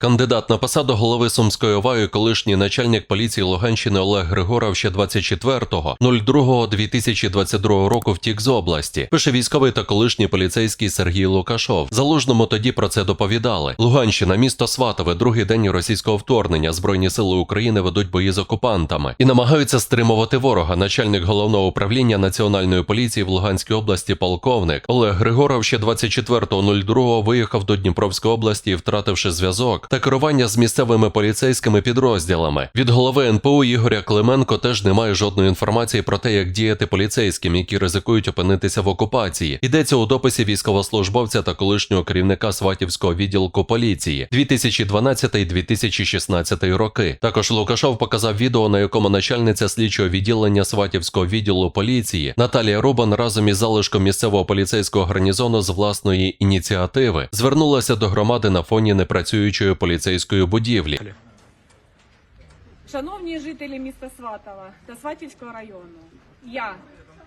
Кандидат на посаду голови Сумської ОВА і колишній начальник поліції Луганщини Олег Григоров ще 24.02.2022 року втік з області. Пише військовий та колишній поліцейський Сергій Лукашов. Залужному тоді про це доповідали. Луганщина, місто Сватове, другий день російського вторгнення. Збройні сили України ведуть бої з окупантами і намагаються стримувати ворога. Начальник головного управління національної поліції в Луганській області, полковник Олег Григоров ще 24.02 виїхав до Дніпровської області, втративши зв'язок та керування з місцевими поліцейськими підрозділами. Від голови НПУ Ігоря Клименко теж немає жодної інформації про те, як діяти поліцейським, які ризикують опинитися в окупації. Йдеться у дописі військовослужбовця та колишнього керівника Сватівського відділку поліції 2012-2016 роки. Також Лукашов показав відео, на якому начальниця слідчого відділення Сватівського відділу поліції Наталія Рубан разом із залишком місцевого поліцейського гарнізону з власної ініціативи звернулася до громади на фоні непрацюючої поліцейської будівлі. Шановні жителі міста Сватова та Сватівського району, я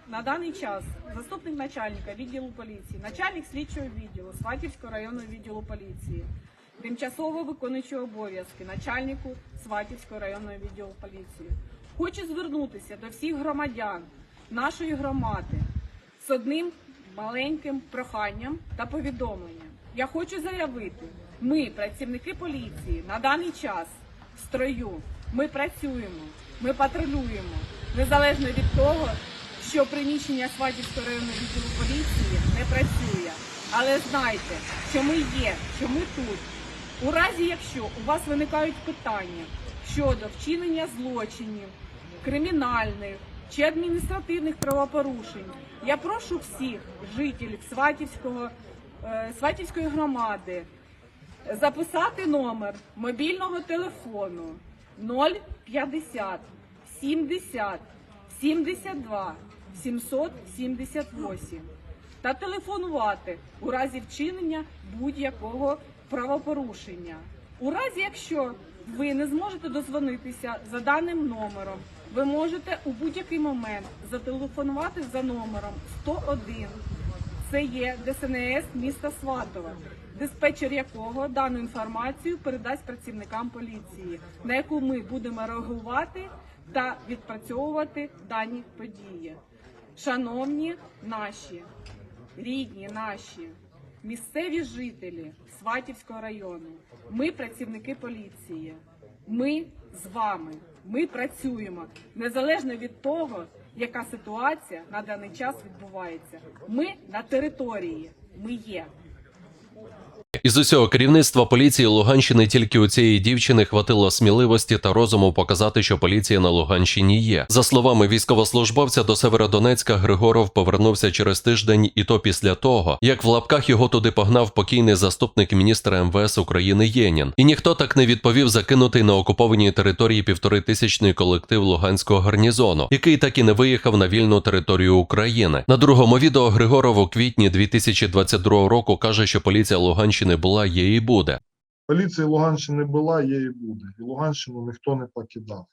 на даний час заступник начальника відділу поліції, начальник слідчого відділу Сватівського районного відділу поліції, тимчасово виконуючий обов'язки начальнику Сватівського районного відділу поліції. Хочу звернутися до всіх громадян нашої громади з одним маленьким проханням та повідомленням. Я хочу заявити, ми, працівники поліції, на даний час в строю. Ми працюємо, ми патрулюємо, незалежно від того, що приміщення Сватівського районного відділу поліції не працює. Але знайте, що ми є, що ми тут. У разі, якщо у вас виникають питання щодо вчинення злочинів, кримінальних чи адміністративних правопорушень, я прошу всіх жителів Сватівського, е, Сватівської громади записати номер мобільного телефону 050 70 72 778 та телефонувати у разі вчинення будь-якого правопорушення. У разі, якщо ви не зможете дозвонитися за даним номером, ви можете у будь-який момент зателефонувати за номером 101 це є ДСНС міста Сватове, диспетчер якого дану інформацію передасть працівникам поліції, на яку ми будемо реагувати та відпрацьовувати дані події. Шановні наші, рідні наші, місцеві жителі Сватівського району, ми працівники поліції. Ми з вами. Ми працюємо незалежно від того, яка ситуація на даний час відбувається. Ми на території. Ми є. Thank you. Із усього керівництва поліції Луганщини тільки у цієї дівчини хватило сміливості та розуму показати, що поліція на Луганщині є. За словами військовослужбовця до Северодонецька, Григоров повернувся через тиждень, і то після того, як в лапках його туди погнав покійний заступник міністра МВС України Єнін. І ніхто так не відповів закинутий на окупованій території півторитисячний колектив Луганського гарнізону, який так і не виїхав на вільну територію України. На другому відео Григоров у квітні 2022 року каже, що поліція Луганщини була, є і буде. Поліції Луганщини була, є і буде. І Луганщину ніхто не покидав.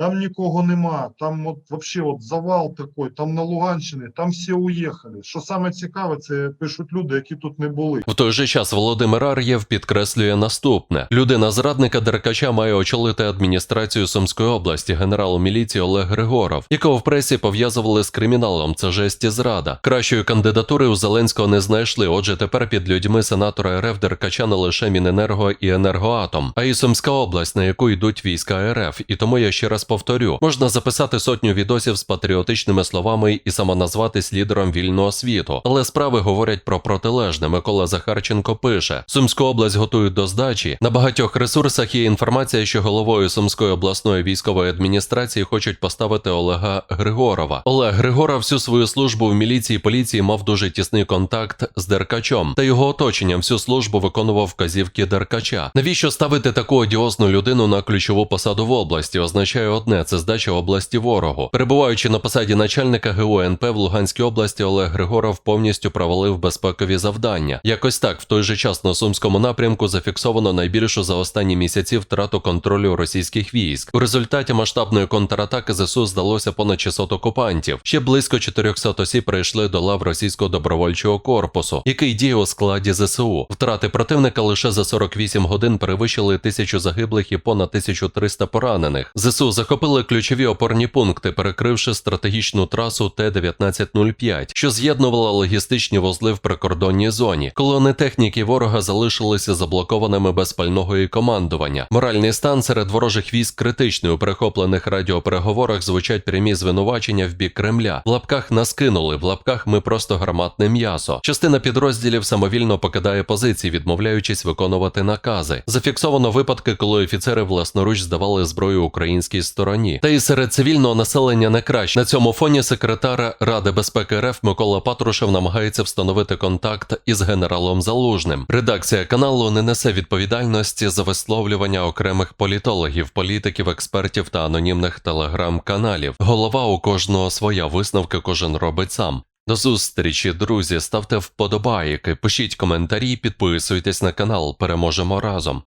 Там нікого нема, там от вообще от завал такий, там на Луганщині, там всі уїхали. Що саме цікаве, це пишуть люди, які тут не були. В той же час Володимир Ар'єв підкреслює наступне: людина зрадника Деркача має очолити адміністрацію Сумської області, генерал міліції Олег Григоров, якого в пресі пов'язували з криміналом. Це жесті зрада. Кращої кандидатури у Зеленського не знайшли. Отже, тепер під людьми сенатора РФ Деркача не лише Міненерго і Енергоатом, а й Сумська область, на яку йдуть війська РФ. І тому я ще раз повторю: можна записати сотню відосів з патріотичними словами і самоназватись лідером вільного світу. Але справи говорять про протилежне. Микола Захарченко пише: Сумську область готують до здачі. На багатьох ресурсах є інформація, що головою Сумської обласної військової адміністрації хочуть поставити Олега Григорова. Олег Григоров всю свою службу в міліції поліції мав дуже тісний контакт з Деркачом та його оточенням всю службу виконував вказівки Деркача. Навіщо ставити таку одіозну людину на ключову посаду в області? Означає одне це здача області ворогу. Перебуваючи на посаді начальника ГУНП в Луганській області, Олег Григоров повністю провалив безпекові завдання. Якось так, в той же час на сумському напрямку зафіксовано найбільшу за останні місяці втрату контролю російських військ. У результаті масштабної контратаки ЗСУ здалося понад 600 окупантів. Ще близько 400 осіб прийшли до лав російського добровольчого корпусу, який діє у складі ЗСУ. Втрати противника лише за 48 годин перевищили тисячу загиблих і понад 1300 поранених. ЗСУ захопили ключові опорні пункти, перекривши стратегічну трасу Т-1905, що з'єднувала логістичні вузли в прикордонній зоні. Колони техніки ворога залишилися заблокованими без пального і командування. Моральний стан серед ворожих військ критичний. У перехоплених радіопереговорах звучать прямі звинувачення в бік Кремля. В лапках нас кинули, в лапках ми просто гарматне м'ясо. Частина підрозділів самовільно покидає позиції, відмовляючись виконувати накази. Зафіксовано випадки, коли офіцери власноруч здавали зброю українській стороні. Та і серед цивільного населення не краще. На цьому фоні секретар Ради безпеки РФ Микола Патрушев намагається встановити контакт із генералом Залужним. Редакція каналу не несе відповідальності за висловлювання окремих політологів, політиків, експертів та анонімних телеграм-каналів. Голова у кожного своя висновки кожен робить сам. До зустрічі, друзі. Ставте вподобайки, пишіть коментарі, підписуйтесь на канал. Переможемо разом.